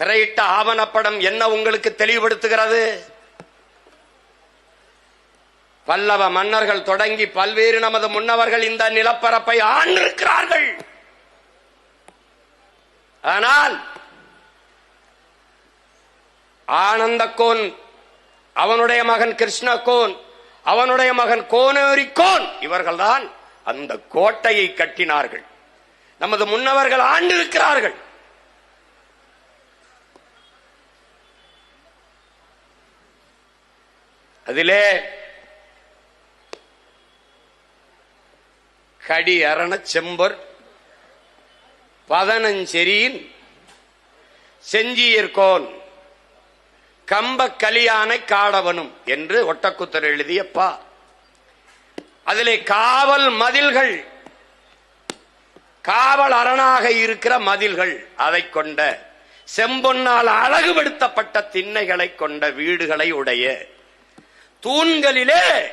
திரையிட்ட ஆவணப்படம் என்ன உங்களுக்கு தெளிவுபடுத்துகிறது? பல்லவ மன்னர்கள் தொடங்கி பல்வேறு நமது முன்னவர்கள் இந்த நிலப்பரப்பை ஆண்டிருக்கிறார்கள். ஆனால் ஆனந்தக்கோன் அவனுடைய மகன் கிருஷ்ணகோன் அவனுடைய மகன் கோனேரிக்கோன் இவர்கள்தான் அந்த கோட்டையை கட்டினார்கள். நமது முன்னவர்கள் ஆண்டிருக்கிறார்கள். அதிலே கடி அரண செம்பர் பதனஞ்செரியின் செஞ்சியிற்கோன் கம்ப கலியானை காடவனும் என்று ஒட்டக்குத்தர் எழுதிய பா அதிலே காவல் மதில்கள் காவல் அரணாக இருக்கிற மதில்கள் அதை கொண்ட செம்பொன்னால் அழகுபடுத்தப்பட்ட திண்ணைகளை கொண்ட வீடுகளை உடைய தூண்களிலே